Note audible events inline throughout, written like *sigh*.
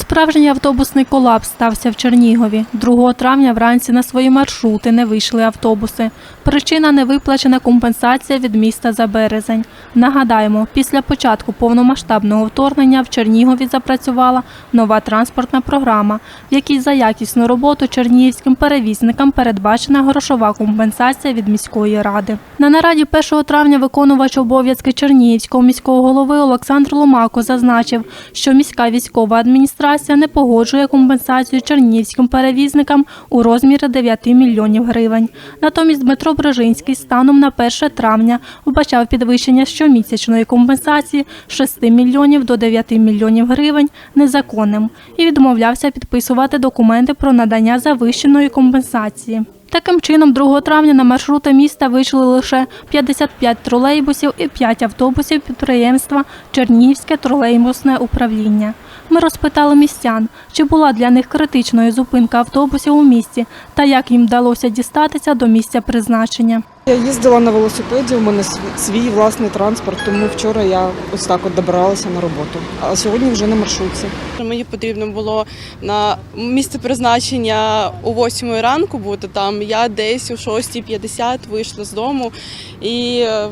Справжній автобусний колапс стався в Чернігові. 2 травня вранці на свої маршрути не вийшли автобуси. Причина невиплачена компенсація від міста за березень. Нагадаємо, після початку повномасштабного вторгнення в Чернігові запрацювала нова транспортна програма, в якій за якісну роботу чернігівським перевізникам передбачена грошова компенсація від міської ради. На нараді 1 травня виконувач обов'язки Чернігівського міського голови Олександр Ломако зазначив, що міська військова адміністрація не погоджує компенсацію чернігівським перевізникам у розмірі 9 мільйонів гривень. Натомість Дмитро Брожинський станом на 1 травня вбачав підвищення щомісячної компенсації з 6 мільйонів до 9 мільйонів гривень незаконним і відмовлявся підписувати документи про надання завищеної компенсації. Таким чином, 2 травня на маршрути міста вийшли лише 55 тролейбусів і 5 автобусів підприємства Чернігівське тролейбусне управління. Ми розпитали містян, чи була для них критичною зупинка автобусів у місті та як їм вдалося дістатися до місця призначення. Я їздила на велосипеді, у мене свій, власний транспорт, тому вчора я ось так от добиралася на роботу. А сьогодні вже на маршрутці. Мені потрібно було на місце призначення о 8 ранку бути там. Я десь о 6.50 вийшла з дому і е,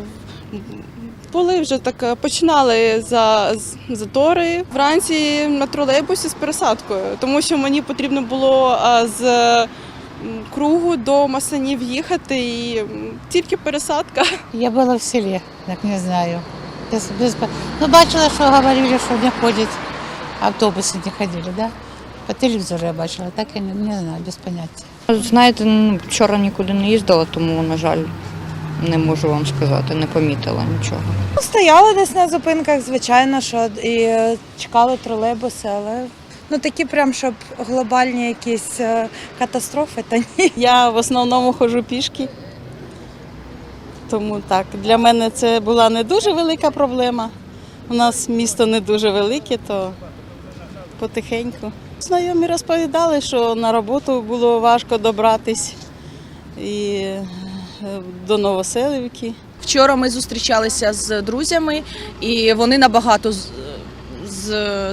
були вже так е, починали за затори вранці на тролейбусі з пересадкою, тому що мені потрібно було е, з кругу до Масанів їхати і тільки пересадка. Я была в селе, так не знаю. Без- без- Ну, бачила, що говорили, що не ходять, автобуси не ходили, да? По телевізору я бачила, так я не, не знаю, без поняття. Знаєте, ну, вчора нікуди не їздила, тому, на жаль, не можу вам сказати, не помітила нічого. Стояли десь на зупинках, звичайно, що і е, чекали тролейбуси, але ну такі прям, щоб глобальні якісь е, катастрофи, та ні. *laughs* Я в основному ходжу пішки. Тому так, для мене це була не дуже велика проблема. У нас місто не дуже велике, то потихеньку. Знайомі розповідали, що на роботу було важко добратись і е, до Новоселівки. Вчора ми зустрічалися з друзями, і вони набагато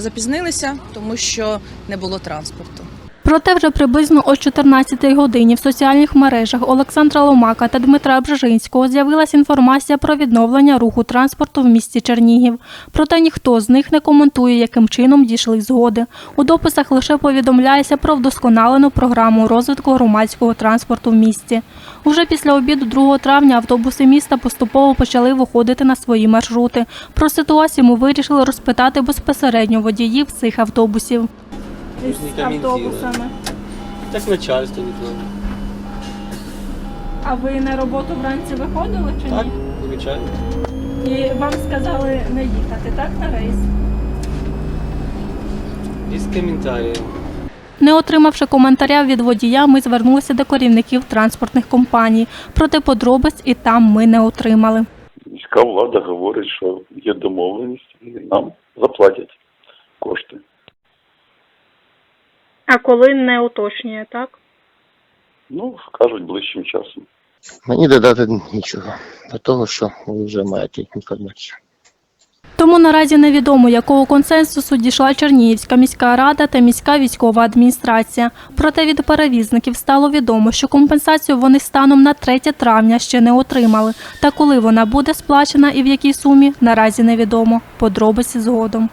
запізнилися, тому що не було транспорту. Проте вже приблизно о 14-й годині в соціальних мережах Олександра Ломака та Дмитра Бжежинського з'явилася інформація про відновлення руху транспорту в місті Чернігів. Проте ніхто з них не коментує, яким чином дійшли згоди. У дописах лише повідомляється про вдосконалену програму розвитку громадського транспорту в місті. Уже після обіду 2 травня автобуси міста поступово почали виходити на свої маршрути. Про ситуацію ми вирішили розпитати безпосередньо водіїв цих автобусів. З автобусами. Так начальство не знаю. А ви на роботу вранці виходили чи Так, звичайно. І вам сказали не їхати, так, на рейс? Без коментарів. Не отримавши коментаря від водія, ми звернулися до керівників транспортних компаній. Проте подробиць і там ми не отримали. Міська влада говорить, що є домовленість і нам А коли не уточнює, так? Ну, кажуть, ближчим часом. Мені додати нічого до того, що ви вже маєте інформацію. Тому наразі невідомо, якого консенсусу дійшла Чернігівська міська рада та міська військова адміністрація. Проте від перевізників стало відомо, що компенсацію вони станом на 3 травня ще не отримали. Та коли вона буде сплачена і в якій сумі, наразі невідомо. Подробиці згодом.